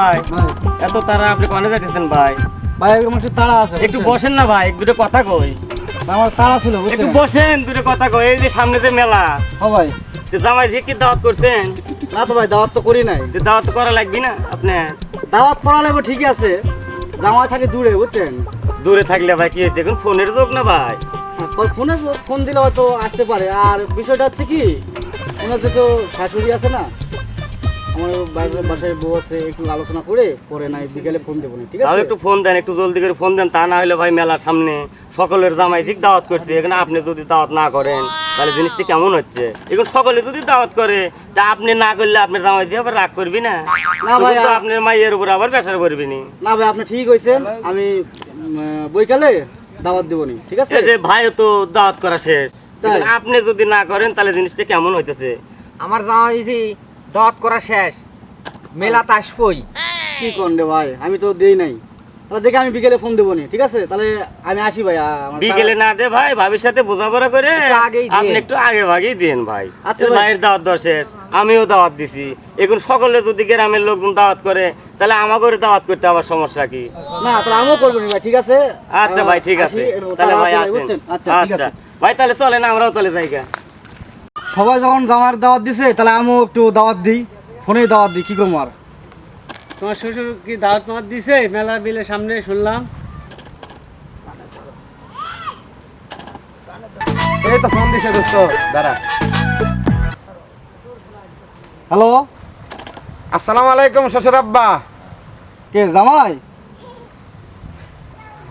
ভাই। এত তারা আপনি কনে যাইতেছেন ভাই? ভাই আমার একটু তাড়া আছে একটু বসেন না ভাই দুটো কথা কই। আমার তাড়া ছিল একটু বসেন দুটো কথা কই। এই যে সামনে যে মেলা ও ভাই। জামাই যে কি দাওয়াত করছেন? না তো ভাই দাওয়াত তো করি নাই। যে দাওয়াত করা লাগবে না আপনি? দাওয়াত করা লাগবে ঠিকই আছে। জামাই থাকে দূরে বুঝছেন? দূরে থাকলে ভাই কি হয়েছে? এখন ফোনের যোগ না ভাই? হ্যাঁ, ফোনে ফোন দিলে হয়তো আসতে পারে। আর বিষয়টা হচ্ছে কি ওনাদের তো শাশুড়ি আছে না আমার বাসায় বাসায় বউ আছে একটু আলোচনা করে পরে নাই বিকেলে ফোন দেবো না ঠিক তাহলে একটু ফোন দেন একটু জলদি করে ফোন দেন তা না হলে ভাই মেলার সামনে সকলের জামাই ঠিক দাওয়াত করছে এখানে আপনি যদি দাওয়াত না করেন তাহলে জিনিসটা কেমন হচ্ছে? এখন সকলে যদি দাওয়াত করে তা আপনি না করলে আপনার জামাই দিয়ে আবার রাগ করবি না? না ভাই, তো আপনার মাইয়ের উপর আবার প্রেশার করবি নি না ভাই আপনি ঠিক হয়েছেন আমি বৈকালে দাওয়াত দেবো নি ঠিক আছে? যে ভাই তো দাওয়াত করা শেষ। আপনি যদি না করেন তাহলে জিনিসটা কেমন হইতেছে? আমার জামাই দাওয়াত করা শেষ। মেলা আসবই। কি করেন রে ভাই? আমি তো দেই নাই। তাহলে দেখে আমি বিকেলে ফোন দেবো নি ঠিক আছে? তাহলে আমি আসি ভাই আমার বিকেলে না দে ভাই ভাবির সাথে বোঝাপড়া করে। আপনি একটু আগে ভাগেই দেন ভাই। আচ্ছা ভাইয়ের দাওয়াত দেওয়া শেষ আমিও দাওয়াত দিছি। এখন সকলে যদি গ্রামের লোকজন দাওয়াত করে তাহলে আমাকে দাওয়াত করতে আবার সমস্যা কি? না তাহলে আমিও করব নি ভাই ঠিক আছে? আচ্ছা ভাই ঠিক আছে। তাহলে ভাই আসেন। আচ্ছা ঠিক আচ্ছা। আছে। ভাই তাহলে চলেন আমরাও তাহলে জায়গা সবাই যখন জামার দাওয়াত দিছে তাহলে আমিও একটু দাওয়াত দিই। ফোনেই দাওয়াত দিই কি করব আর? তোমার শ্বশুর কি দাওয়াত মাওয়াত দিছে? মেলা বিলের সামনে শুনলাম। এই তো ফোন দিছে দোস্ত দাঁড়া। হ্যালো? আসসালামু আলাইকুম শ্বশুর আব্বা। কে জামাই?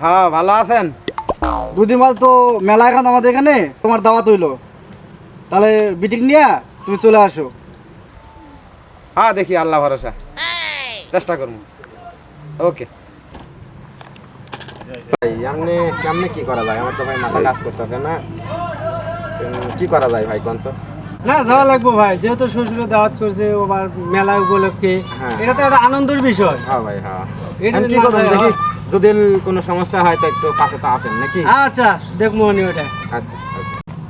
হ্যাঁ ভালো আছেন? দুদিন বাদ তো মেলা এখন আমাদের এখানে তোমার দাওয়াত হইল। তাহলে বিটিং নিয়ে তুমি চলে আসো। হ্যাঁ দেখি আল্লাহ ভরসা। চেষ্টা করব। ওকে। ভাই কেমনে কি করা যায়? আমার তো ভাই মাথা কাজ করতেছে না। কি করা যায় ভাই কোন তো? না যাওয়া লাগবো ভাই। যেহেতু শ্বশুরে দাওয়াত করছে ও আবার মেলা উপলক্ষে। হ্যাঁ। এটা তো একটা আনন্দের বিষয়। হ্যাঁ ভাই হ্যাঁ। এটা কি দেখি। যদি কোনো সমস্যা হয় তো একটু পাশে তো আছেন নাকি? আচ্ছা দেখব ওটা। আচ্ছা।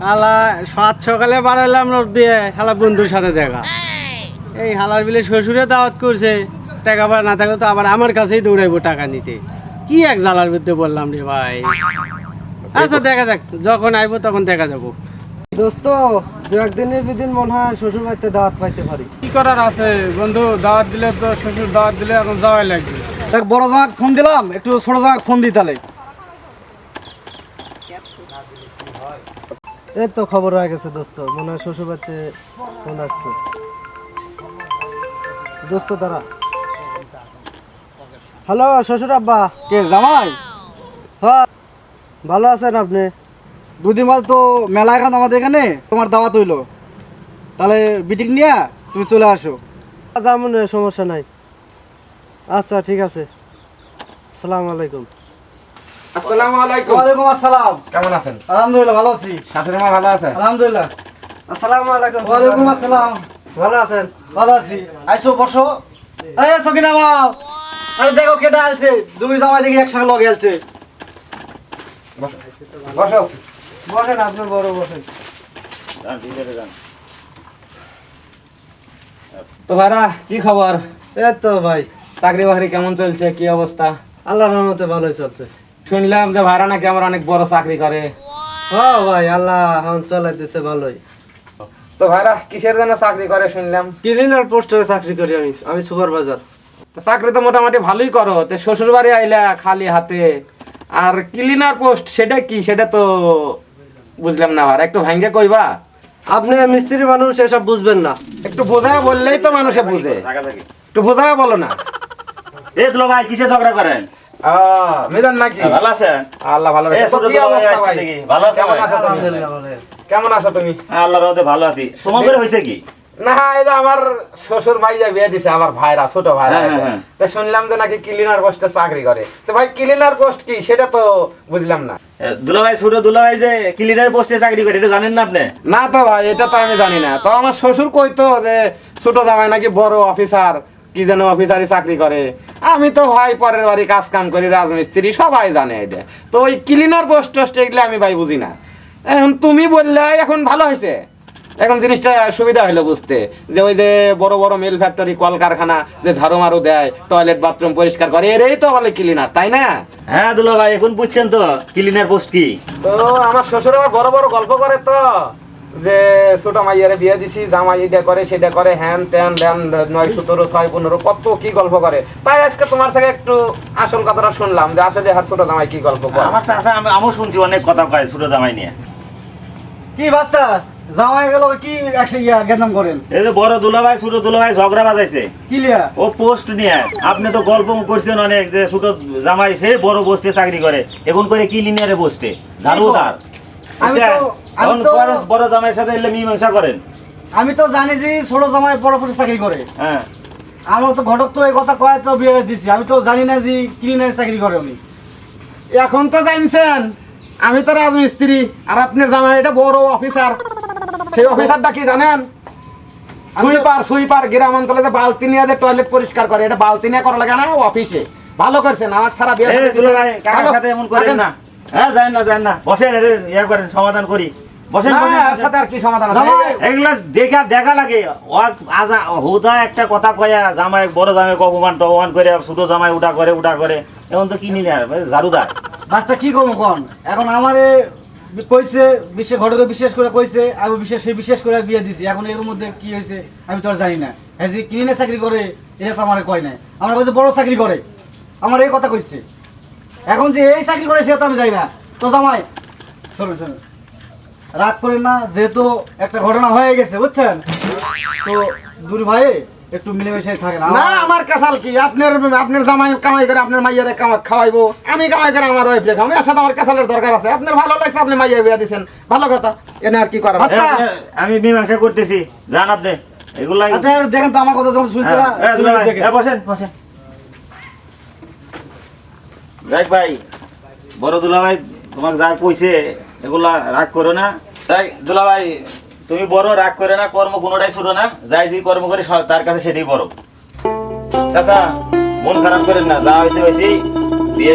হালা, সাত সকালে বাড়াইলাম রোদ দিয়ে শালা বন্ধুর সাথে দেখা। এই হালার বিলে শ্বশুরে দাওয়াত করছে, টাকা বা না থাকলে তো আবার আমার কাছেই দৌড়াইবো টাকা নিতে। কি এক জ্বালার বিরুদ্ধে বললাম রে ভাই? আচ্ছা দেখা যাক, যখন আইবো তখন দেখা যাব। দোস্ত, দু একদিনের বিদিন মনে হয় শ্বশুর বাড়িতে দাওয়াত পাইতে পারি। কি করার আছে বন্ধু? দাওয়াত দিলে তো শ্বশুর দাওয়াত দিলে এখন যাওয়াই লাগবে। দেখ, বড় জামাকে ফোন দিলাম, একটু ছোট জামাকে ফোন দিই তাহলে। এই তো খবর হয়ে গেছে দোস্ত। মনে হয় শ্বশুর বাড়িতে ফোন আসছে। দোস্ত দাঁড়া। হ্যালো শ্বশুর আব্বা। কে জামাই? হ্যাঁ। ভালো আছেন আপনি? দুদিন বাদ তো মেলা এখন আমাদের এখানে তোমার দাওয়াত হইল। তাহলে বিটিক নিয়ে তুমি চলে আসো। যেমন সমস্যা নাই। আচ্ছা ঠিক আছে। আসসালামু আলাইকুম। আসসালামু আলাইকুম। ওয়ালাইকুম আসসালাম। কেমন আছেন? আলহামদুলিল্লাহ ভালো আছি। শাশুড়ি মা ভালো আছে আলহামদুলিল্লাহ। আসসালামু আলাইকুম ওয়ালাইকুম আসসালাম। ভালো আছেন? ভালো আছি। আইসো বসো। এই সকিনা বাও আরে দেখো কেটা আলছে দুই জামাই দেখি একসঙ্গে লগে আলছে বসো। বসেন আপনার বড় বসেন। তো ভাইরা কি খবর? এই তো ভাই। চাকরি বাকরি কেমন চলছে? কি অবস্থা? আল্লাহর রহমতে ভালোই চলছে। শুনলাম যে ভাইরা নাকি আমার অনেক বড় চাকরি করে। ও ভাই আল্লাহ এখন চালাইতেছে ভালোই। তো ভাইরা কিসের জন্য চাকরি করে শুনলাম? ক্লিনার পোস্টে চাকরি করি আমি আমি সুপারভাইজার তো চাকরি তো মোটামুটি ভালোই করো তো শ্বশুর বাড়ি আইলা খালি হাতে। আর ক্লিনার পোস্ট সেটা কি? সেটা তো বুঝলাম না আর একটু ভাঙ্গে কইবা। আপনি মিস্ত্রি মানুষ এসব বুঝবেন না। একটু বোঝায় বললেই তো মানুষে বুঝে। একটু বোঝায় বলো না। এ দুলো ভাই কিসে ঝগড়া করেন? আহ, নাকি? ভালো আছেন? আল্লাহ ভালো এ, রাখে। তো ছোট কি অবস্থা ভাই? ভালো আছো কেমন আছো তুমি? আলহামদুলিল্লাহ ভালো কেমন আছো তুমি? আল্লাহর রহমতে ভালো আছি। তোমার করে কি? না এই যে আমার শ্বশুর মাইয়া বিয়ে দিছে আমার ভাইরা ছোট ভাইরা। তো শুনলাম যে নাকি ক্লিনার পোস্টে চাকরি করে। তো ভাই ক্লিনার পোস্ট কি? সেটা তো বুঝলাম না। এ, দুলো ভাই ছোট দুলো ভাই যে ক্লিনার পোস্টে চাকরি করে এটা জানেন না আপনি? না তো ভাই এটা তো আমি জানি না। তো আমার শ্বশুর কইতো যে ছোট জামাই নাকি বড় অফিসার কি যেন অফিসারি চাকরি করে। আমি তো ভাই পরের বাড়ি কাজ কাম করি রাজমিস্ত্রি সবাই জানে এটা। তো ওই ক্লিনার পোস্ট টোস্ট এগুলো আমি ভাই বুঝি না। এখন তুমি বললে এখন ভালো হয়েছে। এখন জিনিসটা সুবিধা হলো বুঝতে। যে ওই যে বড় বড় মিল ফ্যাক্টরি কলকারখানা যে ঝাড়ু মারু দেয় টয়লেট বাথরুম পরিষ্কার করে এরই তো বলে ক্লিনার তাই না? হ্যাঁ দুলা ভাই এখন বুঝছেন তো ক্লিনার পোস্ট কি? তো আমার শ্বশুর আবার বড় বড় গল্প করে তো। যে ছোট মাইয়ারে বিয়ে দিছি জামাই এটা করে সেটা করে হ্যান ত্যান ধ্যান নয় সতেরো ছয় পনেরো কত কি গল্প করে। তাই আজকে তোমার থেকে একটু আসল কথাটা শুনলাম যে আসলে হাত ছোট জামাই কি গল্প করে। আমার চাচা আমি আমিও শুনছি অনেক কথা কয় ছোট জামাই নিয়ে। কি বাস্তা জামাই গেল কি ইয়া গেন্দাম করেন? এই যে বড় দুলা ভাই ছোট দুলা ভাই ঝগড়া বাজাইছে। কিলিয়া ও পোস্ট নিয়ে আপনি তো গল্প করছেন অনেক যে ছোট জামাই সে বড় পোস্টে চাকরি করে। এখন করে কি লিনিয়ারে পোস্টে? ঝাড়ুদার। আমি তো- আমি এখন বড়- জামাইয়ের সাথে এলে মীমাংসা করেন। আমি তো জানি যে ছোট জামাই বড় পুরুষ চাকরি করে। হ্যাঁ। আমার তো ঘটক তো এই কথা কয় তো বিয়ে দিছি। আমি তো জানি না যে ক্লিনার চাকরি করে উনি। এখন তো জানছেন আমি তো রাজমিস্ত্রি আর আপনার জামাই এটা বড় অফিসার। সেই অফিসারটা কি জানেন? সুইপার সুইপার গ্রাম অঞ্চলে যে বালতি নিয়ে যে টয়লেট পরিষ্কার করে এটা বালতি নিয়ে করা লাগে না অফিসে। ভালো করছেন আমার সারা বিয়ে সাথে এমন করেন না। হ্যাঁ যান না যান না। বসেন এটা ইয়ে করেন সমাধান করি। বসেন আর কি সমাধান এগুলা দেখা দেখা লাগে। হুদা একটা কথা কয়া জামাই বড় জামাই অপমান টপমান করে ছোট জামাই উঠা করে উঠা করে। এখন তো কিনি না ঝাড়ুদার বাসটা কি করব কোন? এখন আমারে কইছে বিশ্বে ঘটকে বিশেষ করে কইছে আমি বিশেষ সেই বিশেষ করে বিয়ে দিছি। এখন এর মধ্যে কি হয়েছে আমি তো আর জানি না। হ্যাঁ যে ক্লিনে চাকরি করে এটা তো আমার কয় নাই। আমার কাছে বড় চাকরি করে। আমার এই কথা কইছে। এখন যে এই চাকরি করে সেটা আমি জানি না। তো জামাই শুনুন শুনুন। রাগ করেন না যেহেতু একটা ঘটনা হয়ে গেছে বুঝছেন? তো দুই ভাই একটু মিলেমিশে থাকেন। না আমার কাছাল কি? আপনার আপনার জামাই কামাই করে আপনার মাইয়ারে কামা- খাওয়াইবো। আমি কামাই করে আমার ওয়াইফ রেখা এর সাথে আমার কাছালের দরকার আছে। আপনার ভালো লাগছে আপনি মাইয়া বিয়া দিছেন। ভালো কথা। এনে আর কি করার? আচ্ছা। আমি মীমাংসা করতেছি। যান আপনি। এগুলা আচ্ছা দেখেন তো আমার কথা যখন শুনছে না হ্যাঁ, বসেন বসেন। যাই ভাই বড় দুলা ভাই তোমাকে যা কইছে এগুলা রাগ করো না। তাই দুলা ভাই তুমি বড়, রাগ করে না, কর্ম কোনোটাই ছোট না। যাই যে কর্ম করে তার কাছে সেটাই বড়। চাচা, মন খারাপ করেন না, যা হয়েছে হয়েছে। বিয়ে,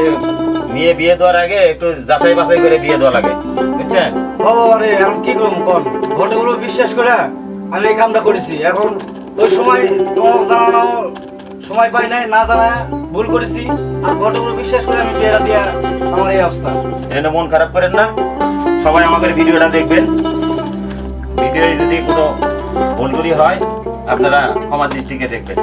মেয়ে বিয়ে দেওয়ার আগে একটু যাচাই বাছাই করে বিয়ে দেওয়া লাগে। বুঝছেন? বাবা রে এখন কি করব কোন? ঘটগুলো বিশ্বাস করে আমি এই কামটা করেছি। এখন ওই সময় তোমার জানানো সময় পাই নাই, না জানা ভুল করেছি। আর ঘটগুলো বিশ্বাস করে আমি বিয়েটা দিয়া আমার এই অবস্থা। এনে মন খারাপ করেন না। সবাই আমাদের ভিডিওটা দেখবেন। ভিডিও যদি কোনো ভুল হয়, আপনারা ক্ষমা দৃষ্টিকে দেখবেন।